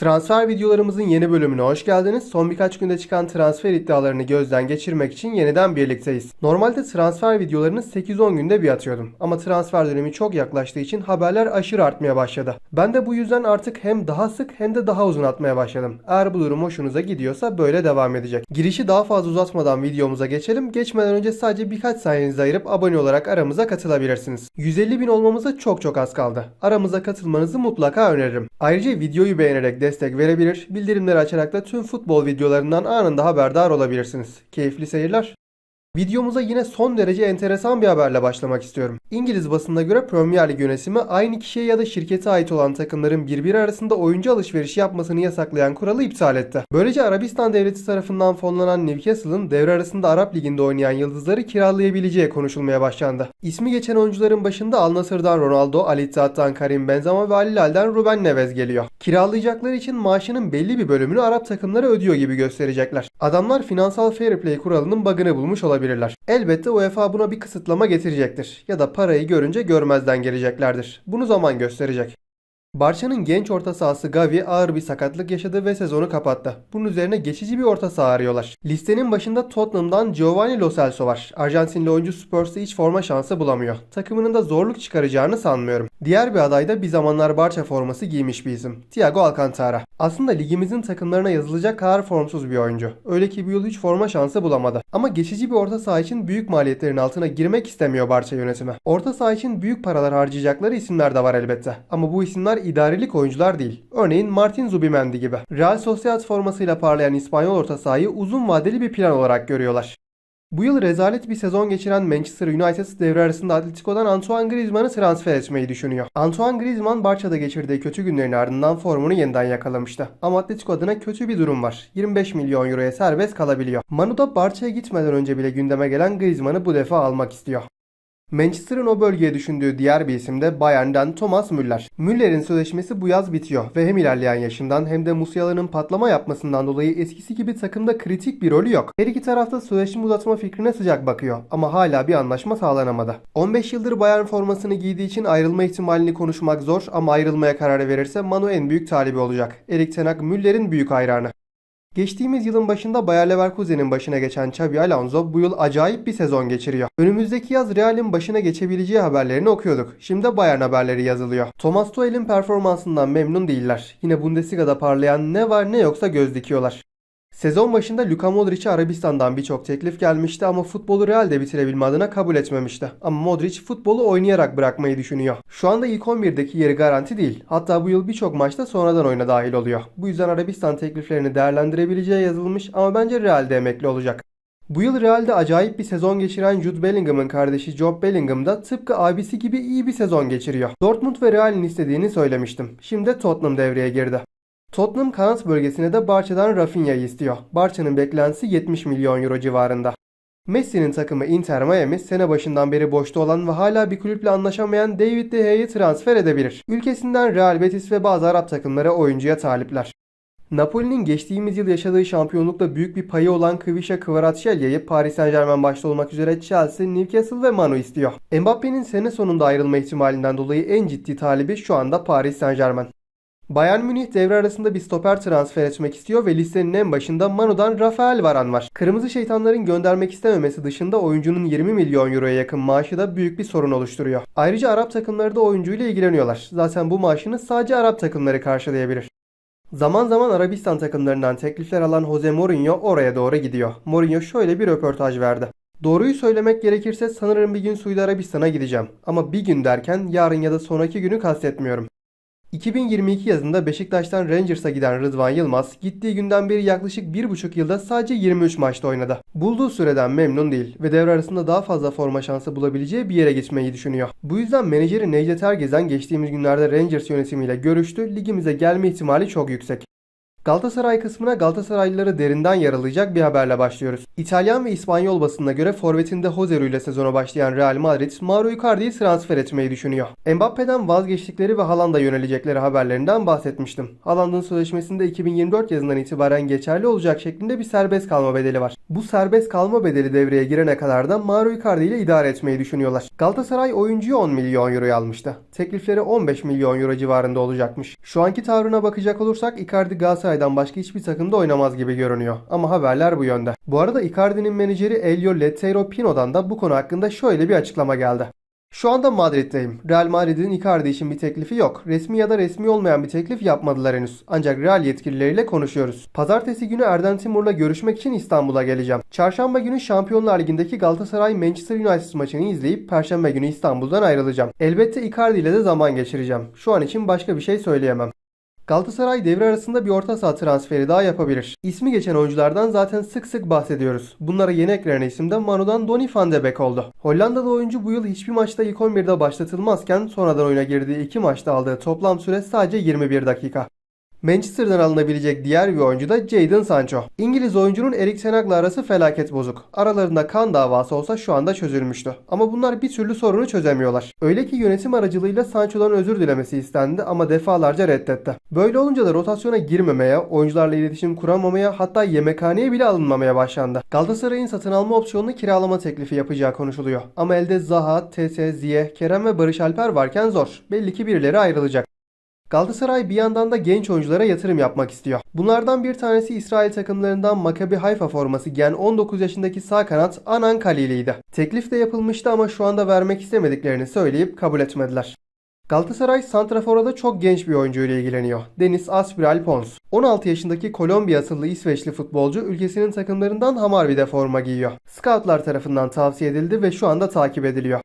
Transfer videolarımızın yeni bölümüne hoş geldiniz. Son birkaç günde çıkan transfer iddialarını gözden geçirmek için yeniden birlikteyiz. Normalde transfer videolarını 8-10 günde bir atıyordum. Ama transfer dönemi çok yaklaştığı için haberler aşırı artmaya başladı. Ben de bu yüzden artık hem daha sık hem de daha uzun atmaya başladım. Eğer bu durum hoşunuza gidiyorsa böyle devam edecek. Girişi daha fazla uzatmadan videomuza geçelim. Geçmeden önce sadece birkaç saniyenizi ayırıp abone olarak aramıza katılabilirsiniz. 150 bin olmamıza çok çok az kaldı. Aramıza katılmanızı mutlaka öneririm. Ayrıca videoyu beğenerek destek verebilir, bildirimleri açarak da tüm futbol videolarından anında haberdar olabilirsiniz. Keyifli seyirler. Videomuza yine son derece enteresan bir haberle başlamak istiyorum. İngiliz basınına göre Premier Lig yönetimi aynı kişiye ya da şirkete ait olan takımların birbiri arasında oyuncu alışverişi yapmasını yasaklayan kuralı iptal etti. Böylece Arabistan devleti tarafından fonlanan Newcastle'ın devre arasında Arap Ligi'nde oynayan yıldızları kiralayabileceği konuşulmaya başlandı. İsmi geçen oyuncuların başında Al Nassr'dan Ronaldo, Al Ittihad'dan Karim Benzema ve Al Hilal'den Ruben Neves geliyor. Kiralayacakları için maaşının belli bir bölümünü Arap takımları ödüyor gibi gösterecekler. Adamlar finansal fair play kuralının bug'ını bulmuş olabilirler. Elbette UEFA buna bir kısıtlama getirecektir ya da parayı görünce görmezden geleceklerdir. Bunu zaman gösterecek. Barça'nın genç orta sahası Gavi ağır bir sakatlık yaşadı ve sezonu kapattı. Bunun üzerine geçici bir orta saha arıyorlar. Listenin başında Tottenham'dan Giovanni Lo Celso var. Arjantinli oyuncu Spurs'ta hiç forma şansı bulamıyor. Takımının da zorluk çıkaracağını sanmıyorum. Diğer bir aday da bir zamanlar Barça forması giymiş bir isim. Thiago Alcantara. Aslında ligimizin takımlarına yazılacak kadar formsuz bir oyuncu. Öyle ki bu yıl hiç forma şansı bulamadı. Ama geçici bir orta saha için büyük maliyetlerin altına girmek istemiyor Barça yönetimi. Orta saha için büyük paralar harcayacakları isimler de var elbette. Ama bu isimler idarelik oyuncular değil. Örneğin Martin Zubimendi gibi. Real Sociedad formasıyla parlayan İspanyol orta sahayı uzun vadeli bir plan olarak görüyorlar. Bu yıl rezalet bir sezon geçiren Manchester United devre arasında Atletico'dan Antoine Griezmann'ı transfer etmeyi düşünüyor. Antoine Griezmann Barça'da geçirdiği kötü günlerin ardından formunu yeniden yakalamıştı. Ama Atletico adına kötü bir durum var. 25 milyon euroya serbest kalabiliyor. Manu da Barça'ya gitmeden önce bile gündeme gelen Griezmann'ı bu defa almak istiyor. Manchester'ın o bölgeye düşündüğü diğer bir isim de Bayern'den Thomas Müller. Müller'in sözleşmesi bu yaz bitiyor ve hem ilerleyen yaşından hem de Musiala'nın patlama yapmasından dolayı eskisi gibi takımda kritik bir rolü yok. Her iki tarafta sözleşme uzatma fikrine sıcak bakıyor ama hala bir anlaşma sağlanamadı. 15 yıldır Bayern formasını giydiği için ayrılma ihtimalini konuşmak zor ama ayrılmaya karar verirse Manu en büyük talibi olacak. Erik Ten Hag Müller'in büyük hayranı. Geçtiğimiz yılın başında Bayer Leverkusen'in başına geçen Xabi Alonso bu yıl acayip bir sezon geçiriyor. Önümüzdeki yaz Real'in başına geçebileceği haberlerini okuyorduk. Şimdi Bayern haberleri yazılıyor. Thomas Tuchel'in performansından memnun değiller. Yine Bundesliga'da parlayan ne var ne yoksa göz dikiyorlar. Sezon başında Luka Modric'e Arabistan'dan birçok teklif gelmişti ama futbolu Real'de bitirebilme adına kabul etmemişti. Ama Modric futbolu oynayarak bırakmayı düşünüyor. Şu anda ilk 11'deki yeri garanti değil. Hatta bu yıl birçok maçta sonradan oyuna dahil oluyor. Bu yüzden Arabistan tekliflerini değerlendirebileceği yazılmış ama bence Real'de emekli olacak. Bu yıl Real'de acayip bir sezon geçiren Jude Bellingham'ın kardeşi Job Bellingham da tıpkı abisi gibi iyi bir sezon geçiriyor. Dortmund ve Real'in istediğini söylemiştim. Şimdi Tottenham devreye girdi. Tottenham kanat bölgesine de Barça'dan Rafinha'yı istiyor. Barça'nın beklentisi 70 milyon euro civarında. Messi'nin takımı Inter Miami sene başından beri boşta olan ve hala bir kulüple anlaşamayan David De Gea'yı transfer edebilir. Ülkesinden Real Betis ve bazı Arap takımları oyuncuya talipler. Napoli'nin geçtiğimiz yıl yaşadığı şampiyonlukta büyük bir payı olan Kvisha Kvaratskhelia Paris Saint Germain başta olmak üzere Chelsea, Newcastle ve Manu istiyor. Mbappe'nin sene sonunda ayrılma ihtimalinden dolayı en ciddi talibi şu anda Paris Saint Germain. Bayern Münih devre arasında bir stoper transfer etmek istiyor ve listenin en başında Manu'dan Rafael Varane var. Kırmızı şeytanların göndermek istememesi dışında oyuncunun 20 milyon euroya yakın maaşı da büyük bir sorun oluşturuyor. Ayrıca Arap takımları da oyuncuyla ilgileniyorlar. Zaten bu maaşını sadece Arap takımları karşılayabilir. Zaman zaman Arabistan takımlarından teklifler alan Jose Mourinho oraya doğru gidiyor. Mourinho şöyle bir röportaj verdi. Doğruyu söylemek gerekirse sanırım bir gün Suudi Arabistan'a gideceğim. Ama bir gün derken yarın ya da sonraki günü kastetmiyorum. 2022 yazında Beşiktaş'tan Rangers'a giden Rıdvan Yılmaz gittiği günden beri yaklaşık 1,5 yılda sadece 23 maçta oynadı. Bulduğu süreden memnun değil ve devre arasında daha fazla forma şansı bulabileceği bir yere gitmeyi düşünüyor. Bu yüzden menajeri Necdet Ergezen geçtiğimiz günlerde Rangers yönetimiyle görüştü. Ligimize gelme ihtimali çok yüksek. Galatasaray kısmına Galatasaraylıları derinden yaralayacak bir haberle başlıyoruz. İtalyan ve İspanyol basınına göre forvetinde Hozeru ile sezona başlayan Real Madrid, Mauro Icardi'yi transfer etmeyi düşünüyor. Mbappe'den vazgeçtikleri ve Haaland'a yönelecekleri haberlerinden bahsetmiştim. Haaland'ın sözleşmesinde 2024 yazından itibaren geçerli olacak şeklinde bir serbest kalma bedeli var. Bu serbest kalma bedeli devreye girene kadar da Mauro Icardi ile idare etmeyi düşünüyorlar. Galatasaray oyuncuyu 10 milyon euroya almıştı. Teklifleri 15 milyon euro civarında olacakmış. Şu anki tavrına bakacak olursak Icardi Galatasaray'dan başka hiçbir takımda oynamaz gibi görünüyor. Ama haberler bu yönde. Bu arada Icardi'nin menajeri Elio Letteiro Pino'dan da bu konu hakkında şöyle bir açıklama geldi. Şu anda Madrid'deyim. Real Madrid'in Icardi için bir teklifi yok. Resmi ya da resmi olmayan bir teklif yapmadılar henüz. Ancak Real yetkilileriyle konuşuyoruz. Pazartesi günü Erden Timur'la görüşmek için İstanbul'a geleceğim. Çarşamba günü Şampiyonlar Ligi'ndeki Galatasaray Manchester United maçını izleyip Perşembe günü İstanbul'dan ayrılacağım. Elbette Icardi ile de zaman geçireceğim. Şu an için başka bir şey söyleyemem. Galatasaray devre arasında bir orta saha transferi daha yapabilir. İsmi geçen oyunculardan zaten sık sık bahsediyoruz. Bunlara yeni eklenen isim de Manu'dan Donny van de Beek oldu. Hollandalı oyuncu bu yıl hiçbir maçta ilk 11'de başlatılmazken sonradan oyuna girdiği iki maçta aldığı toplam süre sadece 21 dakika. Manchester'dan alınabilecek diğer bir oyuncu da Jadon Sancho. İngiliz oyuncunun Erik Ten Hag'la arası felaket bozuk. Aralarında kan davası olsa şu anda çözülmüştü. Ama bunlar bir türlü sorunu çözemiyorlar. Öyle ki yönetim aracılığıyla Sancho'dan özür dilemesi istendi ama defalarca reddetti. Böyle olunca da rotasyona girmemeye, oyuncularla iletişim kuramamaya hatta yemekhaneye bile alınmamaya başlandı. Galatasaray'ın satın alma opsiyonunu kiralama teklifi yapacağı konuşuluyor. Ama elde Zaha, Tete, Ziyeh, Kerem ve Barış Alper varken zor. Belli ki birileri ayrılacak. Galatasaray bir yandan da genç oyunculara yatırım yapmak istiyor. Bunlardan bir tanesi İsrail takımlarından Maccabi Haifa forması giyen 19 yaşındaki sağ kanat Anan Kalili'ydi. Teklif de yapılmıştı ama şu anda vermek istemediklerini söyleyip kabul etmediler. Galatasaray Santrafor'a da çok genç bir oyuncu ile ilgileniyor. Deniz Aspiral Pons. 16 yaşındaki Kolombiya asıllı İsveçli futbolcu ülkesinin takımlarından Hamarby'de forma giyiyor. Scoutlar tarafından tavsiye edildi ve şu anda takip ediliyor.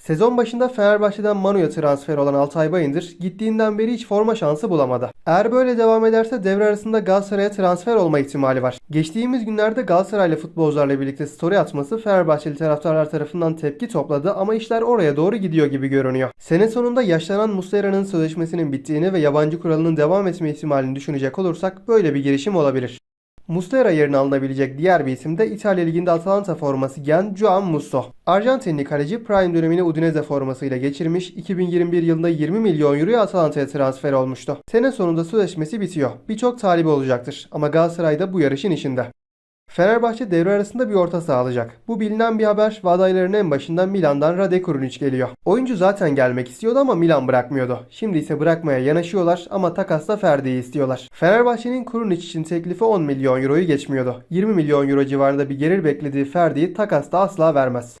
Sezon başında Fenerbahçe'den Manu'ya transfer olan Altay Bayındır gittiğinden beri hiç forma şansı bulamadı. Eğer böyle devam ederse devre arasında Galatasaray'a transfer olma ihtimali var. Geçtiğimiz günlerde Galatasaraylı futbolcularla birlikte story atması Fenerbahçeli taraftarlar tarafından tepki topladı ama işler oraya doğru gidiyor gibi görünüyor. Sene sonunda yaşlanan Muslera'nın sözleşmesinin bittiğini ve yabancı kuralının devam etme ihtimalini düşünecek olursak böyle bir girişim olabilir. Muslera yerine alınabilecek diğer bir isim de İtalya Ligi'nde Atalanta forması giyen Juan Musso. Arjantinli kaleci prime dönemini Udinese formasıyla geçirmiş, 2021 yılında 20 milyon euroya Atalanta'ya transfer olmuştu. Sene sonunda sözleşmesi bitiyor. Birçok talibi olacaktır ama Galatasaray da bu yarışın içinde. Fenerbahçe devre arasında bir orta sağlayacak. Bu bilinen bir haber ve adayların en başında Milan'dan Rade Kurunic geliyor. Oyuncu zaten gelmek istiyordu ama Milan bırakmıyordu. Şimdi ise bırakmaya yanaşıyorlar ama takasla Ferdi'yi istiyorlar. Fenerbahçe'nin Kurunic için teklifi 10 milyon euroyu geçmiyordu. 20 milyon euro civarında bir gelir beklediği Ferdi'yi takasta asla vermez.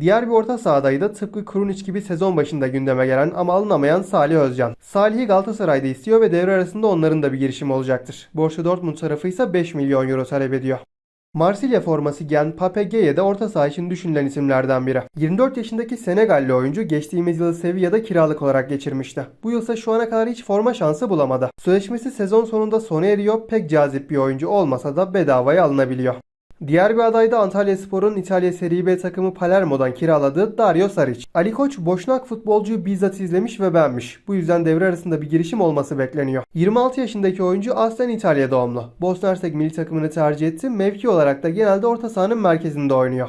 Diğer bir orta sahadayı da tıpkı Kurunic gibi sezon başında gündeme gelen ama alınamayan Salih Özcan. Salih'i Galatasaray'da istiyor ve devre arasında onların da bir girişim olacaktır. Borussia Dortmund tarafı ise 5 milyon euro talep ediyor. Marsilya forması giyen Pape Gueye de orta saha için düşünülen isimlerden biri. 24 yaşındaki Senegalli oyuncu geçtiğimiz yılı Sevilla'da kiralık olarak geçirmişti. Bu yılsa şu ana kadar hiç forma şansı bulamadı. Sözleşmesi sezon sonunda sona eriyor pek cazip bir oyuncu olmasa da bedavaya alınabiliyor. Diğer bir aday da Antalya Spor'un İtalya Serie B takımı Palermo'dan kiraladığı Dario Saric. Ali Koç boşnak futbolcuyu bizzat izlemiş ve beğenmiş. Bu yüzden devre arasında bir girişim olması bekleniyor. 26 yaşındaki oyuncu aslen İtalya doğumlu. Bosna Hersek milli takımını tercih etti. Mevki olarak da genelde orta sahanın merkezinde oynuyor.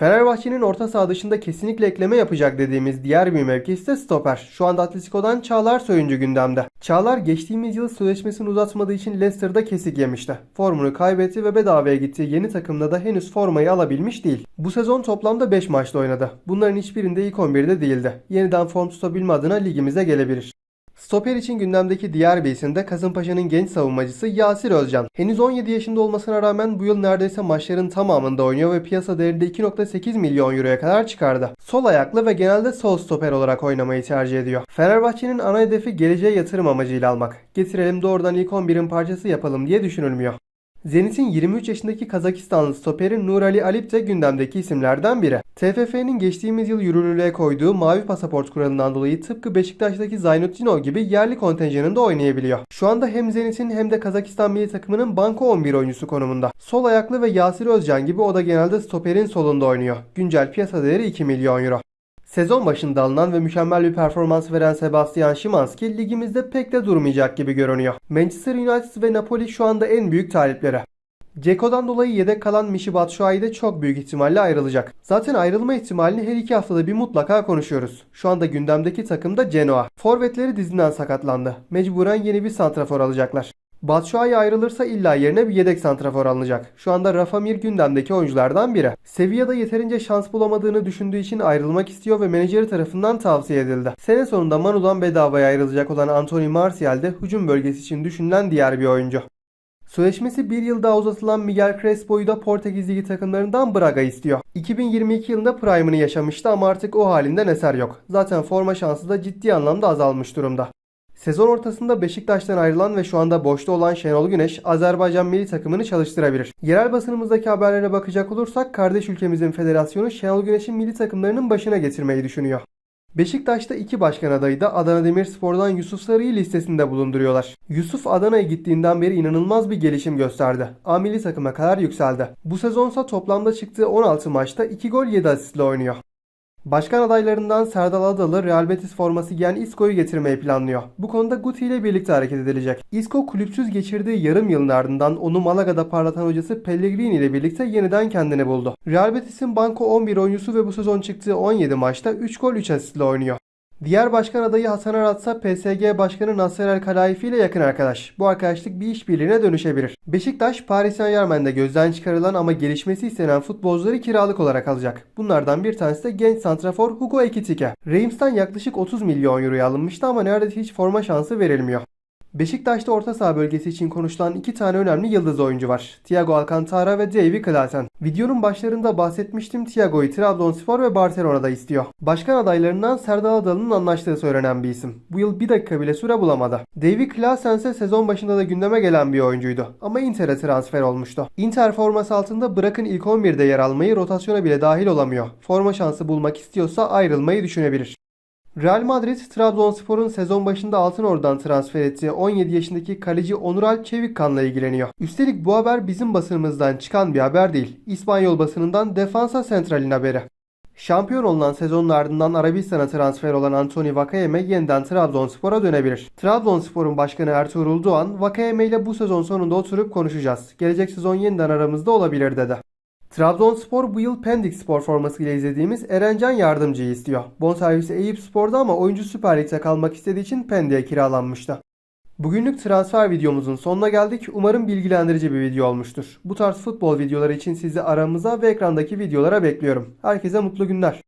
Fenerbahçe'nin orta saha dışında kesinlikle ekleme yapacak dediğimiz diğer bir mevki ise stoper. Şu anda Atletico'dan Çağlar Soyuncu gündemde. Çağlar geçtiğimiz yıl sözleşmesini uzatmadığı için Leicester'da kesik yemişti. Formunu kaybetti ve bedavaya gittiği yeni takımda da henüz formayı alabilmiş değil. Bu sezon toplamda 5 maçta oynadı. Bunların hiçbirinde ilk 11'de değildi. Yeniden form tutabilme adına ligimize gelebilir. Stoper için gündemdeki diğer bir isim de Kasımpaşa'nın genç savunmacısı Yasir Özcan. Henüz 17 yaşında olmasına rağmen bu yıl neredeyse maçların tamamında oynuyor ve piyasa değerinde 2.8 milyon euroya kadar çıkardı. Sol ayaklı ve genelde sol stoper olarak oynamayı tercih ediyor. Fenerbahçe'nin ana hedefi geleceğe yatırım amacıyla almak. Getirelim doğrudan ilk 11'in parçası yapalım diye düşünülmüyor. Zenit'in 23 yaşındaki Kazakistanlı stoperi Nurali Alip de gündemdeki isimlerden biri. TFF'nin geçtiğimiz yıl yürürlüğe koyduğu mavi pasaport kuralından dolayı tıpkı Beşiktaş'taki Zaynutdinov gibi yerli kontenjanında oynayabiliyor. Şu anda hem Zenit'in hem de Kazakistan milli takımının banko 11 oyuncusu konumunda. Sol ayaklı ve Yasir Özcan gibi o da genelde stoperin solunda oynuyor. Güncel piyasa değeri 2 milyon euro. Sezon başında alınan ve mükemmel bir performans veren Sebastian Szymanski ligimizde pek de durmayacak gibi görünüyor. Manchester United ve Napoli şu anda en büyük talipleri. Ceko'dan dolayı yedek kalan Michy Batshuayi de çok büyük ihtimalle ayrılacak. Zaten ayrılma ihtimalini her iki haftada bir mutlaka konuşuyoruz. Şu anda gündemdeki takım da Genoa. Forvetleri dizinden sakatlandı. Mecburen yeni bir santrafor alacaklar. Batshuayi ayrılırsa illa yerine bir yedek santrafor alınacak. Şu anda Rafa Mir gündemdeki oyunculardan biri. Sevilla'da yeterince şans bulamadığını düşündüğü için ayrılmak istiyor ve menajeri tarafından tavsiye edildi. Sene sonunda Manu'dan bedavaya ayrılacak olan Anthony Martial de hücum bölgesi için düşünülen diğer bir oyuncu. Sözleşmesi bir yıl daha uzatılan Miguel Crespo'yu da Portekiz Ligi takımlarından Braga istiyor. 2022 yılında prime'ını yaşamıştı ama artık o halinden eser yok. Zaten forma şansı da ciddi anlamda azalmış durumda. Sezon ortasında Beşiktaş'tan ayrılan ve şu anda boşta olan Şenol Güneş, Azerbaycan milli takımını çalıştırabilir. Yerel basınımızdaki haberlere bakacak olursak kardeş ülkemizin federasyonu Şenol Güneş'in milli takımlarının başına getirmeyi düşünüyor. Beşiktaş'ta iki başkan adayı da Adana Demirspor'dan Yusuf Sarı'yı listesinde bulunduruyorlar. Yusuf Adana'ya gittiğinden beri inanılmaz bir gelişim gösterdi. A milli takıma kadar yükseldi. Bu sezonsa toplamda çıktığı 16 maçta 2 gol 7 asistle oynuyor. Başkan adaylarından Serdal Adalı Real Betis forması giyen Isco'yu getirmeyi planlıyor. Bu konuda Guti ile birlikte hareket edilecek. Isco kulüpsüz geçirdiği yarım yılın ardından onu Malaga'da parlatan hocası Pellegrini ile birlikte yeniden kendini buldu. Real Betis'in banko 11 oyuncusu ve bu sezon çıktığı 17 maçta 3 gol 3 asistle oynuyor. Diğer başkan adayı Hasan Arat ise PSG Başkanı Nasser El Khelaifi ile yakın arkadaş. Bu arkadaşlık bir işbirliğine dönüşebilir. Beşiktaş, Paris Saint Germain'de gözden çıkarılan ama gelişmesi istenen futbolcuları kiralık olarak alacak. Bunlardan bir tanesi de genç santrafor Hugo Ekitike. Reims'ten yaklaşık 30 milyon euroya alınmıştı ama neredeyse hiç forma şansı verilmiyor. Beşiktaş'ta orta saha bölgesi için konuşulan iki tane önemli yıldız oyuncu var. Thiago Alcantara ve Davy Klaassen. Videonun başlarında bahsetmiştim Thiago'yu Trabzonspor ve Barcelona'da istiyor. Başkan adaylarından Serdal Adalı'nın anlaştığı söylenen bir isim. Bu yıl bir dakika bile süre bulamadı. Davy Klaassen ise sezon başında da gündeme gelen bir oyuncuydu. Ama Inter'e transfer olmuştu. Inter forması altında bırakın ilk 11'de yer almayı rotasyona bile dahil olamıyor. Forma şansı bulmak istiyorsa ayrılmayı düşünebilir. Real Madrid, Trabzonspor'un sezon başında Altınordu'dan transfer ettiği 17 yaşındaki kaleci Onur Çevikkan'la ilgileniyor. Üstelik bu haber bizim basınımızdan çıkan bir haber değil. İspanyol basınından Defensa Central'in haberi. Şampiyon olunan sezonun ardından Arabistan'a transfer olan Anthony Vakayeme yeniden Trabzonspor'a dönebilir. Trabzonspor'un başkanı Ertuğrul Doğan, Vakayeme ile bu sezon sonunda oturup konuşacağız. Gelecek sezon yeniden aramızda olabilir dedi. Trabzonspor bu yıl Pendik Spor formasıyla izlediğimiz Erencan Yardımcı'yı istiyor. Bonservisi Eyüp Spor'da ama oyuncu Süper Lig'de kalmak istediği için Pendik'e kiralanmıştı. Bugünlük transfer videomuzun sonuna geldik. Umarım bilgilendirici bir video olmuştur. Bu tarz futbol videoları için sizi aramıza ve ekrandaki videolara bekliyorum. Herkese mutlu günler.